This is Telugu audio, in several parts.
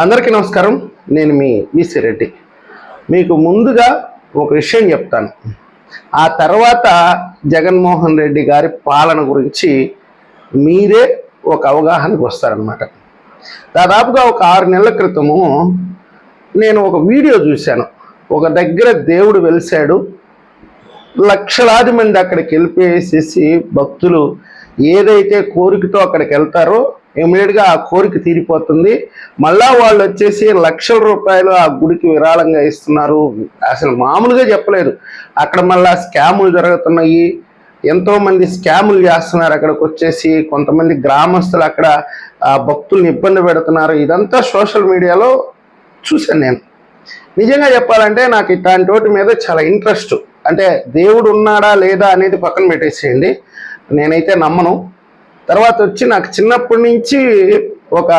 అందరికీ నమస్కారం. నేను మీ విసి రెడ్డి. మీకు ముందుగా ఒక విషయం చెప్తాను. ఆ తర్వాత జగన్మోహన్ రెడ్డి గారి పాలన గురించి మీరే ఒక అవగాహనకు వస్తారనమాట దాదాపుగా ఒక ఆరు నెలల క్రితము నేను ఒక వీడియో చూశాను. ఒక దగ్గర దేవుడు వెలిశాడు. లక్షలాది మంది అక్కడికి వెళ్ళిపోయేసేసి భక్తులు ఏదైతే కోరికతో అక్కడికి వెళ్తారో ఇమీడియట్గా ఆ కోరిక తీరిపోతుంది. మళ్ళా వాళ్ళు వచ్చేసి లక్షల రూపాయలు ఆ గుడికి విరాళంగా ఇస్తున్నారు. అసలు మామూలుగా చెప్పలేదు. అక్కడ మళ్ళా స్కాములు జరుగుతున్నాయి. ఎంతోమంది స్కాములు చేస్తున్నారు. అక్కడికి వచ్చేసి కొంతమంది గ్రామస్తులు అక్కడ ఆ భక్తుల్ని ఇబ్బంది పెడుతున్నారు. ఇదంతా సోషల్ మీడియాలో చూశాను నేను. నిజంగా చెప్పాలంటే నాకు ఇట్లాంటి వాటి మీద చాలా ఇంట్రెస్ట్. అంటే దేవుడు ఉన్నాడా లేదా అనేది పక్కన పెట్టేసేయండి. నేనైతే నమ్మను. తర్వాత వచ్చి నాకు చిన్నప్పటి నుంచి ఒక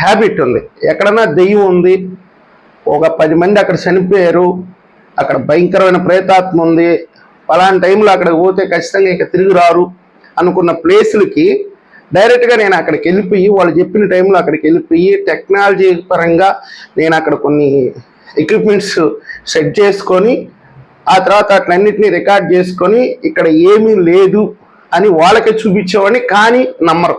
హ్యాబిట్ ఉంది. ఎక్కడన్నా దెయ్యం ఉంది ఒక పది మంది అక్కడ చనిపోయారు అక్కడ భయంకరమైన ప్రేతాత్మ ఉంది పలానా టైంలో అక్కడికి పోతే ఖచ్చితంగా ఇక తిరిగి రారు అనుకున్న ప్లేసులకి డైరెక్ట్గా నేను అక్కడికి వెళ్ళిపోయి వాళ్ళు చెప్పిన టైంలో అక్కడికి వెళ్ళిపోయి టెక్నాలజీ పరంగా నేను అక్కడ కొన్ని ఎక్విప్మెంట్స్ సెట్ చేసుకొని ఆ తర్వాత అట్లన్నిటిని రికార్డ్ చేసుకొని ఇక్కడ ఏమీ లేదు. అని వాళ్ళకే చూపించేవాడిని కానీ నమ్మరు.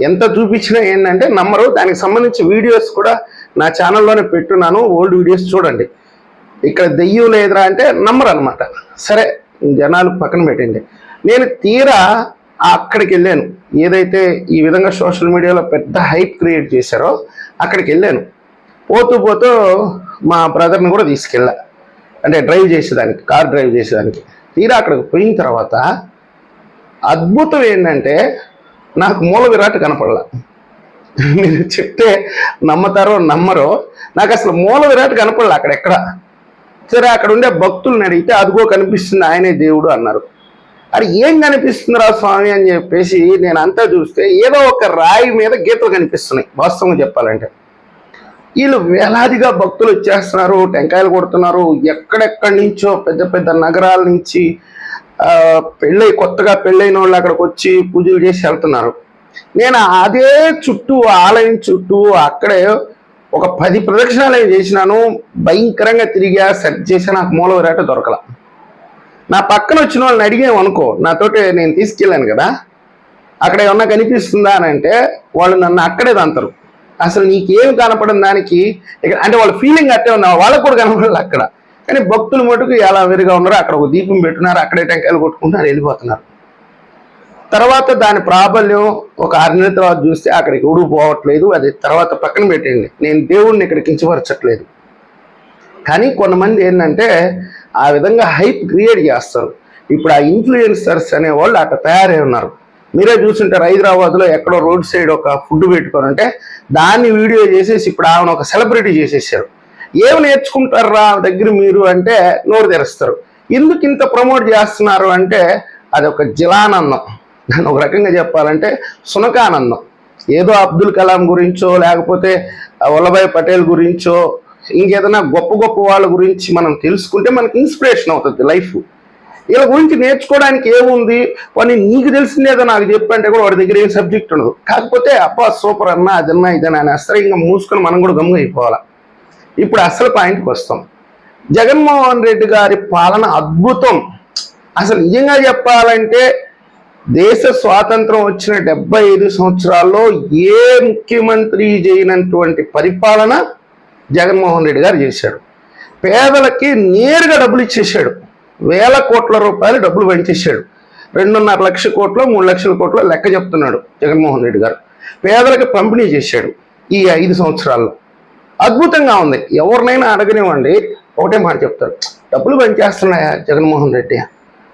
ఎంత చూపించినా ఏంటంటే నమ్మరు. దానికి సంబంధించి వీడియోస్ కూడా నా ఛానల్లోనే పెట్టున్నాను. ఓల్డ్ వీడియోస్ చూడండి. ఇక్కడ దెయ్యం లేదురా అంటే నమ్మరు అనమాట సరే జనాలు పక్కన పెట్టండి. నేను తీరా అక్కడికి వెళ్ళాను. ఏదైతే ఈ విధంగా సోషల్ మీడియాలో పెద్ద హైప్ క్రియేట్ చేశారో అక్కడికి వెళ్ళాను. పోతూ పోతూ మా బ్రదర్ని కూడా తీసుకెళ్ళా. అంటే డ్రైవ్ చేసేదానికి కార్ డ్రైవ్ చేసేదానికి. తీరా అక్కడికి పోయిన తర్వాత అద్భుతం ఏంటంటే నాకు మూల విరాట్ కనపడలా. మీరు చెప్తే నమ్మతారో నమ్మరో నాకు అసలు మూల విరాట్ కనపడలే అక్కడెక్కడ సరే అక్కడ ఉండే భక్తుల్ని అడిగితే అదిగో కనిపిస్తుంది ఆయనే దేవుడు అన్నారు. అది ఏం కనిపిస్తుందిరా స్వామి అని చెప్పేసి నేను అంతా చూస్తే ఏదో ఒక రాయి మీద గీతలు కనిపిస్తున్నాయి వాస్తవంగా చెప్పాలంటే. వీళ్ళు వేలాదిగా భక్తులు వచ్చేస్తున్నారు టెంకాయలు కొడుతున్నారు ఎక్కడెక్కడి నుంచో పెద్ద పెద్ద నగరాల నుంచి పెళ్ళై కొత్తగా పెళ్ళైన వాళ్ళు అక్కడికి వచ్చి పూజలు చేసి వెళ్తున్నారు. నేను అదే చుట్టూ ఆలయం చుట్టూ అక్కడే ఒక పది ప్రదక్షిణాలు చేసినాను భయంకరంగా తిరిగా సెర్చ్ చేసి నాకు మూల విరాట దొరకల. నా పక్కన వచ్చిన వాళ్ళని అడిగాం అనుకో నాతోటి నేను తీసుకెళ్ళాను కదా అక్కడ ఏమన్నా కనిపిస్తుందా అని అంటే వాళ్ళు నన్ను అక్కడే తంతారు అసలు నీకేం కనపడిన దానికి అంటే వాళ్ళ ఫీలింగ్ అట్టే ఉన్నా వాళ్ళకు కూడా కనపడాలి అక్కడ. కానీ భక్తులు మటుకు ఎలా వేరుగా ఉన్నారు అక్కడ ఒక దీపం పెట్టున్నారు అక్కడే టెంకాయలు కొట్టుకుంటున్నారు వెళ్ళిపోతున్నారు. తర్వాత దాని ప్రాబల్యం ఒక ఆరు నెలల తర్వాత చూస్తే అక్కడికి ఎవడు పోవట్లేదు అది తర్వాత పక్కన పెట్టండి నేను దేవుడిని ఇక్కడ కించపరచట్లేదు. కానీ కొంతమంది ఏంటంటే ఆ విధంగా హైప్ క్రియేట్ చేస్తారు. ఇప్పుడు ఆ ఇన్ఫ్లుయెన్సర్స్ అనే వాళ్ళు అట్లా తయారై ఉన్నారు. మీరే చూస్తుంటారు హైదరాబాద్లో ఎక్కడో రోడ్ సైడ్ ఒక ఫుడ్ పెట్టుకొని ఉంటే దాన్ని వీడియో చేసేసి ఇప్పుడు ఆమెను ఒక సెలబ్రిటీ చేసేసారు. ఏమి నేర్చుకుంటారా దగ్గర మీరు అంటే నోరు తెరుస్తారు. ఎందుకు ఇంత ప్రమోట్ చేస్తున్నారు అంటే అది ఒక జిలానందం. దాన్ని ఒక రకంగా చెప్పాలంటే సునకానందం. ఏదో అబ్దుల్ కలాం గురించో లేకపోతే వల్లభాయ్ పటేల్ గురించో ఇంకేదైనా గొప్ప గొప్ప వాళ్ళ గురించి మనం తెలుసుకుంటే మనకి ఇన్స్పిరేషన్ అవుతుంది లైఫ్. వీళ్ళ గురించి నేర్చుకోవడానికి ఏముంది? వాడిని నీకు తెలిసిందేదో నాకు చెప్పంటే కూడా వాడి దగ్గర ఏం సబ్జెక్ట్ ఉండదు. కాకపోతే అబ్బా సూపర్ అన్నా అదన్నా ఇదన్నా అనేస్తారు. ఇంకా మూసుకొని మనం కూడా గమ్ముగా అయిపోవాలి. ఇప్పుడు అసలు పాయింట్కి వస్తాం. జగన్మోహన్ రెడ్డి గారి పాలన అద్భుతం. అసలు నిజంగా చెప్పాలంటే దేశ స్వాతంత్రం వచ్చిన డెబ్బై ఐదు సంవత్సరాల్లో ఏ ముఖ్యమంత్రి చేయనటువంటి పరిపాలన జగన్మోహన్ రెడ్డి గారు చేశాడు. పేదలకి నేరుగా డబ్బులు ఇచ్చేసాడు వేల కోట్ల రూపాయలు డబ్బులు పంచేశాడు. రెండున్నర లక్షల కోట్లు మూడు లక్షల కోట్లు లెక్క చెప్తున్నాడు జగన్మోహన్ రెడ్డి గారు. పేదలకు పంపిణీ చేశాడు ఈ ఐదు సంవత్సరాల్లో. అద్భుతంగా ఉంది. ఎవరినైనా అడగనివ్వండి. ఒకటే మాట చెప్తారు. డబ్బులు పనిచేస్తున్నాయా జగన్మోహన్ రెడ్డి?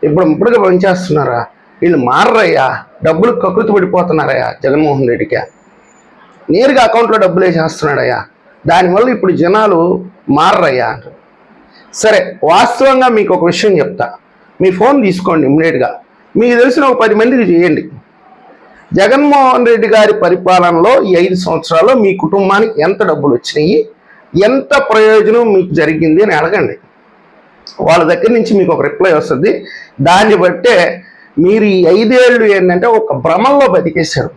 ఇప్పుడు ఇప్పుడుగా పనిచేస్తున్నారా? వీళ్ళు మారరయ్యా. డబ్బులు కకృతి పడిపోతున్నారయ్యా జగన్మోహన్ రెడ్డికి. నేరుగా అకౌంట్లో డబ్బులు వేసేస్తున్నాడయ్యా. దానివల్ల ఇప్పుడు జనాలు మారరయ్యా అంటారు. సరే వాస్తవంగా మీకు ఒక విషయం చెప్తా. మీ ఫోన్ తీసుకోండి ఇమ్మీడియట్గా. మీకు తెలిసిన ఒక పది మందికి చేయండి. జగన్మోహన్ రెడ్డి గారి పరిపాలనలో ఈ ఐదు సంవత్సరాల్లో మీ కుటుంబానికి ఎంత డబ్బులు వచ్చినాయి? ఎంత ప్రయోజనం మీకు జరిగింది అని అడగండి. వాళ్ళ దగ్గర నుంచి మీకు ఒక రిప్లై వస్తుంది. దాన్ని బట్టే మీరు ఈ ఐదేళ్ళు ఏంటంటే ఒక భ్రమంలో బతికేశారు.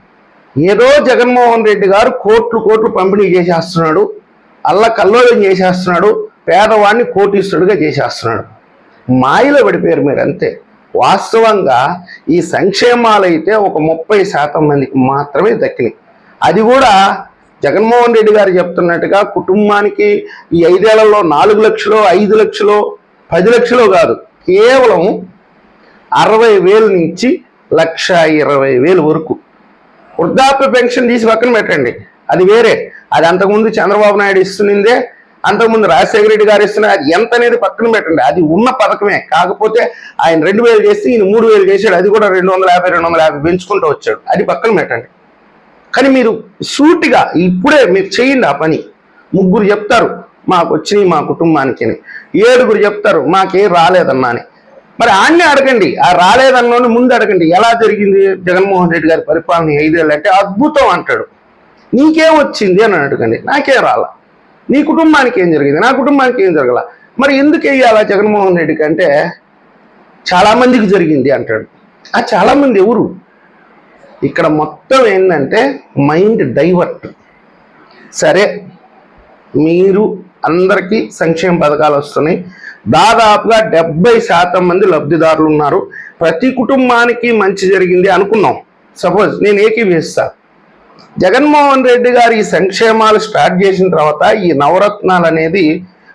ఏదో జగన్మోహన్ రెడ్డి గారు కోట్లు కోట్లు పంపిణీ చేసేస్తున్నాడు. అల్ల కల్లోలం చేసేస్తున్నాడు. పేదవాడిని కోటీశ్వరుడిగా చేసేస్తున్నాడు. మాయలో పడిపోయారు మీరు అంతే వాస్తవంగా ఈ సంక్షేమాలు అయితే ఒక ముప్పై శాతం మందికి మాత్రమే దక్కినాయి. అది కూడా జగన్మోహన్ రెడ్డి గారు చెప్తున్నట్టుగా కుటుంబానికి ఈ ఐదేళ్ళలో నాలుగు లక్షలు ఐదు లక్షలు పది లక్షలు కాదు కేవలం అరవై వేలు నుంచి లక్ష ఇరవై వేలు వరకు. వృద్ధాప్య పెన్షన్ తీసి పక్కన పెట్టండి. అది వేరే. అది అంతకుముందు చంద్రబాబు నాయుడు ఇస్తున్నదే అంతకుముందు రాజశేఖర రెడ్డి గారు ఇస్తున్న అది ఎంత అనేది పక్కన పెట్టండి. అది ఉన్న పథకమే. కాకపోతే ఆయన రెండు వేలు చేస్తే ఈయన మూడు వేలు చేశాడు. అది కూడా రెండు వందల యాభై రెండు వందల యాభై పెంచుకుంటూ వచ్చాడు. అది పక్కన పెట్టండి. కానీ మీరు సూటిగా ఇప్పుడే మీరు చేయండి ఆ పని. ముగ్గురు చెప్తారు మాకు వచ్చినాయి మా కుటుంబానికి అని. ఏడుగురు చెప్తారు మాకేం రాలేదన్నా అని. మరి ఆన్నే అడగండి. ఆ రాలేదన్నోని ముందు అడగండి. ఎలా జరిగింది? జగన్మోహన్ రెడ్డి గారి పరిపాలన ఐదేళ్ళు అంటే అద్భుతం అంటాడు. నీకేం వచ్చింది? అని అడగండి. నాకేం రాలా. నీ కుటుంబానికి ఏం జరిగింది? నా కుటుంబానికి ఏం జరగల? మరి ఎందుకు వేయాలా జగన్మోహన్ రెడ్డికి అంటే చాలామందికి జరిగింది అంటాడు. ఆ చాలామంది ఎవరు? ఇక్కడ మొత్తం ఏంటంటే మైండ్ డైవర్ట్. సరే మీరు అందరికీ సంక్షేమ పథకాలు వస్తున్నాయి. దాదాపుగా డెబ్బై శాతం మంది లబ్ధిదారులు ఉన్నారు. ప్రతి కుటుంబానికి మంచి జరిగింది అనుకున్నాం. సపోజ్ నేను ఏకీభవిస్తా. జగన్మోహన్ రెడ్డి గారు ఈ సంక్షేమాలు స్టార్ట్ చేసిన తర్వాత ఈ నవరత్నాలు అనేది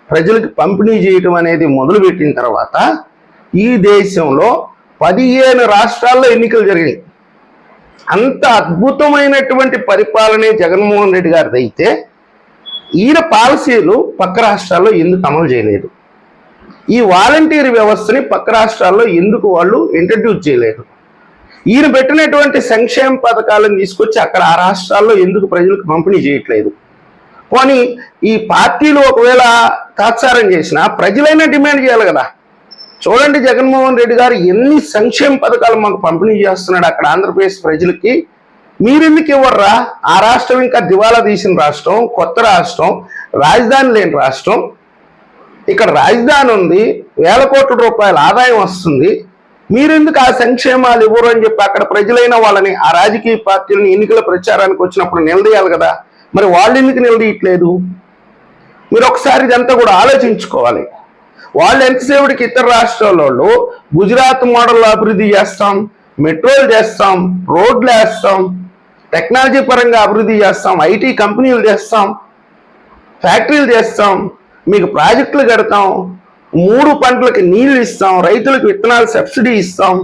ప్రజలకు పంపిణీ చేయటం అనేది మొదలుపెట్టిన తర్వాత ఈ దేశంలో పదిహేను రాష్ట్రాల్లో ఎన్నికలు జరిగాయి అంత అద్భుతమైనటువంటి పరిపాలనే జగన్మోహన్ రెడ్డి గారిది అయితే ఈయన పాలసీలు పక్క రాష్ట్రాల్లో ఎందుకు అమలు చేయలేదు? ఈ వాలంటీర్ వ్యవస్థని పక్క రాష్ట్రాల్లో ఎందుకు వాళ్ళు ఇంట్రడ్యూస్ చేయలేదు? ఈయన పెట్టినటువంటి సంక్షేమ పథకాలను తీసుకొచ్చి అక్కడ ఆ రాష్ట్రాల్లో ఎందుకు ప్రజలకు పంపిణీ చేయట్లేదు? పోనీ ఈ పార్టీలు ఒకవేళ తాత్సారం చేసినా ప్రజలైనా డిమాండ్ చేయాలి కదా. చూడండి జగన్మోహన్ రెడ్డి గారు ఎన్ని సంక్షేమ పథకాలు మాకు పంపిణీ చేస్తున్నాడు అక్కడ ఆంధ్రప్రదేశ్ ప్రజలకి. మీరెందుకు ఇవ్వర్రా? ఆ రాష్ట్రం ఇంకా దివాలా తీసిన రాష్ట్రం కొత్త రాష్ట్రం రాజధాని లేని రాష్ట్రం. ఇక్కడ రాజధాని ఉంది వేల కోట్ల రూపాయల ఆదాయం వస్తుంది. మీరెందుకు ఆ సంక్షేమాలు ఇవ్వరు అని చెప్పి అక్కడ ప్రజలైన వాళ్ళని ఆ రాజకీయ పార్టీలను ఎన్నికల ప్రచారానికి వచ్చినప్పుడు నిలదీయాలి కదా. మరి వాళ్ళు ఎందుకు నిలదీయట్లేదు? మీరు ఒకసారి ఇదంతా కూడా ఆలోచించుకోవాలి. వాళ్ళు ఎంతసేపటికి ఇతర రాష్ట్రాల వాళ్ళు గుజరాత్ మోడల్లో అభివృద్ధి చేస్తాం మెట్రోలు చేస్తాం రోడ్లు వేస్తాం టెక్నాలజీ పరంగా అభివృద్ధి చేస్తాం ఐటీ కంపెనీలు చేస్తాం ఫ్యాక్టరీలు చేస్తాం మీకు ప్రాజెక్టులు కడతాం మూడు పంటలకు నీళ్ళు ఇస్తాం రైతులకు విత్తనాలు సబ్సిడీ ఇస్తాం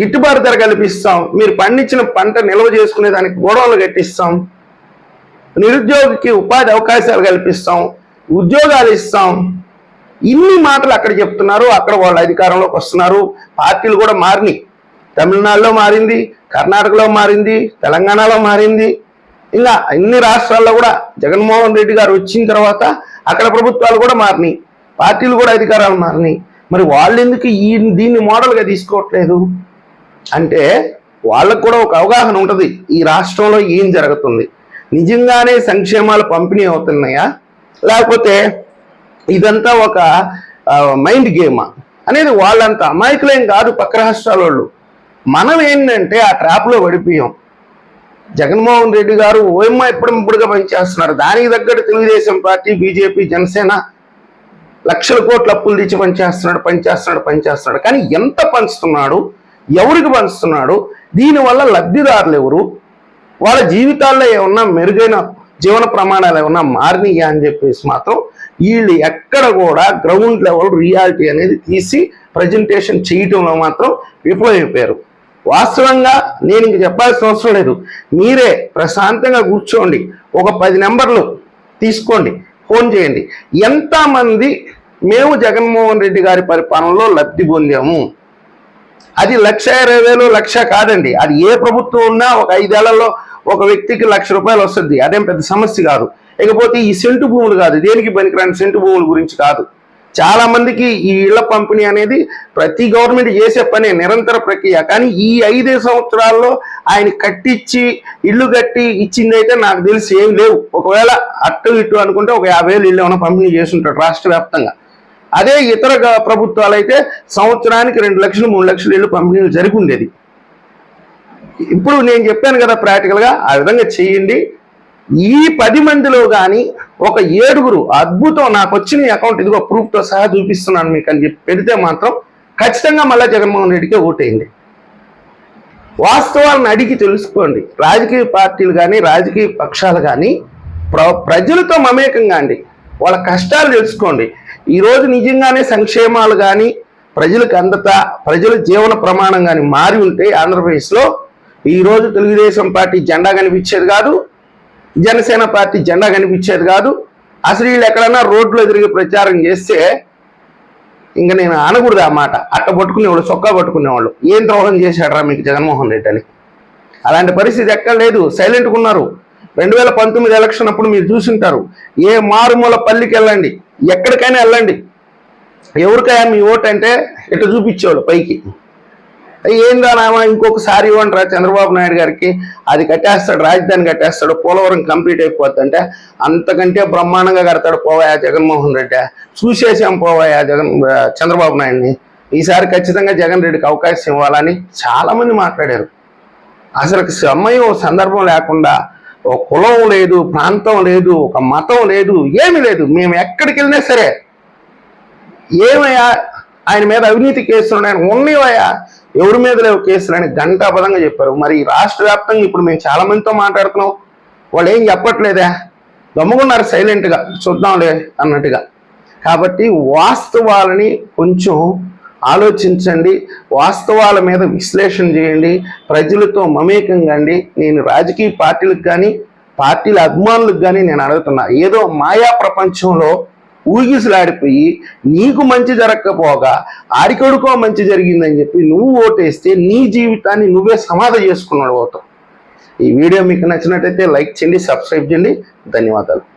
గిట్టుబాటు ధర కల్పిస్తాం మీరు పండించిన పంట నిల్వ చేసుకునే దానికి గొడవలు కట్టిస్తాం నిరుద్యోగికి ఉపాధి అవకాశాలు కల్పిస్తాం ఉద్యోగాలు ఇస్తాం. ఇన్ని మాటలు అక్కడ చెప్తున్నారు అక్కడ వాళ్ళు అధికారంలోకి వస్తున్నారు. పార్టీలు కూడా మారినాయి. తమిళనాడులో మారింది కర్ణాటకలో మారింది తెలంగాణలో మారింది. ఇంకా అన్ని రాష్ట్రాల్లో కూడా జగన్మోహన్ రెడ్డి గారు వచ్చిన తర్వాత అక్కడ ప్రభుత్వాలు కూడా మారినాయి. పార్టీలు కూడా అధికారాలు మారినాయి. మరి వాళ్ళు ఎందుకు ఈ దీన్ని మోడల్గా తీసుకోవట్లేదు? అంటే వాళ్ళకు కూడా ఒక అవగాహన ఉంటుంది. ఈ రాష్ట్రంలో ఏం జరుగుతుంది? నిజంగానే సంక్షేమాలు పంపిణీ అవుతున్నాయా? లేకపోతే ఇదంతా ఒక మైండ్ గేమా? అనేది వాళ్ళంతా అమాయకులేం కాదు పక్క రాష్ట్రాల వాళ్ళు మనం ఏంటంటే ఆ ట్రాప్లో పడిపోయాం. జగన్మోహన్ రెడ్డి గారు ఓఎమ్మ ఎప్పుడెప్పుడుగా పనిచేస్తున్నారు? దానికి తగ్గట్టు తెలుగుదేశం పార్టీ బీజేపీ జనసేన లక్షల కోట్ల అప్పులు తెచ్చి పనిచేస్తున్నాడు పనిచేస్తున్నాడు పనిచేస్తున్నాడు. కానీ ఎంత పంచుతున్నాడు? ఎవరికి పంచుతున్నాడు? దీనివల్ల లబ్ధిదారులు ఎవరు? వాళ్ళ జీవితాల్లో ఏమన్నా మెరుగైన జీవన ప్రమాణాలు ఏమన్నా మారినాయా అని చెప్పేసి మాత్రం వీళ్ళు ఎక్కడ కూడా గ్రౌండ్ లెవెల్ రియాలిటీ అనేది తీసి ప్రజెంటేషన్ చేయటంలో మాత్రం విఫలమైపోయారు. వాస్తవంగా నేను ఇంక చెప్పాల్సిన అవసరం లేదు. మీరే ప్రశాంతంగా కూర్చోండి. ఒక పది నెంబర్లు తీసుకోండి. ఫోన్ చేయండి. ఎంతమంది మేము జగన్మోహన్ రెడ్డి గారి పరిపాలనలో లబ్ధి పొందాము? అది లక్ష ఇరవై వేలు లక్ష కాదండి. అది ఏ ప్రభుత్వం ఉన్నా ఒక ఐదేళ్ళలో ఒక వ్యక్తికి లక్ష రూపాయలు వస్తుంది. అదేం పెద్ద సమస్య కాదు. ఇకపోతే ఈ సెంటు భూములు కాదు. దేనికి పనికిరాని సెంటు భూముల గురించి కాదు. చాలా మందికి ఈ ఇళ్ళ పంపిణీ అనేది ప్రతి గవర్నమెంట్ చేసే పనే నిరంతర ప్రక్రియ. కానీ ఈ ఐదే సంవత్సరాల్లో ఆయన కట్టించి ఇల్లు కట్టి ఇచ్చింది అయితే నాకు తెలిసి ఏం లేవు. ఒకవేళ అట్టు ఇటు అనుకుంటే ఒక యాభై వేలు ఇల్లు ఏమైనా పంపిణీ చేస్తుంటాడు రాష్ట్ర వ్యాప్తంగా. అదే ఇతర ప్రభుత్వాలు అయితే సంవత్సరానికి రెండు లక్షలు మూడు లక్షలు ఇళ్ళు పంపిణీలు జరిగి ఉండేది. ఇప్పుడు నేను చెప్పాను కదా ప్రాక్టికల్గా ఆ విధంగా చేయండి. ఈ పది మందిలో కానీ ఒక ఏడుగురు అద్భుతం నాకు వచ్చిన అకౌంట్ ఇదిగో ప్రూఫ్తో సహా చూపిస్తున్నాను మీకు అని చెప్పి పెడితే మాత్రం ఖచ్చితంగా మళ్ళీ జగన్మోహన్ రెడ్డికే ఓటేయండి. వాస్తవాలను అడిగి తెలుసుకోండి. రాజకీయ పార్టీలు కానీ రాజకీయ పక్షాలు కానీ ప్ర ప్రజలతో మమేకంగా అండి. వాళ్ళ కష్టాలు తెలుసుకోండి. ఈరోజు నిజంగానే సంక్షేమాలు కానీ ప్రజలకు అందత ప్రజల జీవన ప్రమాణం కానీ మారి ఉంటే ఆంధ్రప్రదేశ్లో ఈరోజు తెలుగుదేశం పార్టీ జెండా కనిపించేది కాదు. జనసేన పార్టీ జెండా కనిపించేది కాదు. అసలు వీళ్ళు ఎక్కడన్నా రోడ్లో తిరిగి ప్రచారం చేస్తే ఇంకా నేను అనకూడదు ఆ మాట. అట్ట పట్టుకునేవాళ్ళు చొక్కా పట్టుకునేవాళ్ళు. ఏం ద్రోహం చేశాడరా మీకు జగన్మోహన్ రెడ్డి అని? అలాంటి పరిస్థితి ఎక్కడ లేదు. సైలెంట్గా ఉన్నారు. రెండు వేల పంతొమ్మిది ఎలక్షన్ అప్పుడు మీరు చూసుంటారు. ఏ మారుమూల పల్లికి వెళ్ళండి ఎక్కడికైనా వెళ్ళండి. ఎవరికైనా మీ ఓటు అంటే ఇట్లా చూపించేవాళ్ళు పైకి. ఏందా నామా ఇంకొకసారి ఇవ్వండిరా చంద్రబాబు నాయుడు గారికి. అది కట్టేస్తాడు రాజధాని కట్టేస్తాడు పోలవరం కంప్లీట్ అయిపోతుందంటే. అంతకంటే బ్రహ్మాండంగా కడతాడు పోవాయా జగన్మోహన్ రెడ్డి. చూసేసాం పోవాయా జగన్ చంద్రబాబు నాయుడిని. ఈసారి ఖచ్చితంగా జగన్ రెడ్డికి అవకాశం ఇవ్వాలని చాలామంది మాట్లాడారు. అసలు సమయం సందర్భం లేకుండా ఒక కులం లేదు ప్రాంతం లేదు ఒక మతం లేదు ఏమీ లేదు. మేము ఎక్కడికి వెళ్ళినా సరే ఏమయ్యా? ఆయన మీద అవినీతి కేసులు ఉన్నాయని ఉన్నవయ్యా ఎవరి మీద లేవు కేసులు అని గంటాపదంగా చెప్పారు. మరి రాష్ట్ర వ్యాప్తంగా ఇప్పుడు మేము చాలా మందితో మాట్లాడుతున్నాం. వాళ్ళు ఏం చెప్పట్లేదా? గమ్ముకున్నారు సైలెంట్గా. చూద్దాంలే అన్నట్టుగా. కాబట్టి వాస్తవాలని కొంచెం ఆలోచించండి. వాస్తవాల మీద విశ్లేషణ చేయండి. ప్రజలతో మమేకం కండి నేను రాజకీయ పార్టీలకు కానీ పార్టీల అభిమానులకు కానీ నేను అడుగుతున్నా. ఏదో మాయా ప్రపంచంలో ఊగిసలాడిపోయి నీకు మంచి జరగకపోగా ఆడికొడుకో మంచి జరిగిందని చెప్పి నువ్వు ఓటేస్తే నీ జీవితాన్ని నువ్వే సమాధ చేసుకున్నాడు అవుతావు ఈ వీడియో మీకు నచ్చినట్టయితే లైక్ చేయండి సబ్స్క్రైబ్ చేయండి. ధన్యవాదాలు.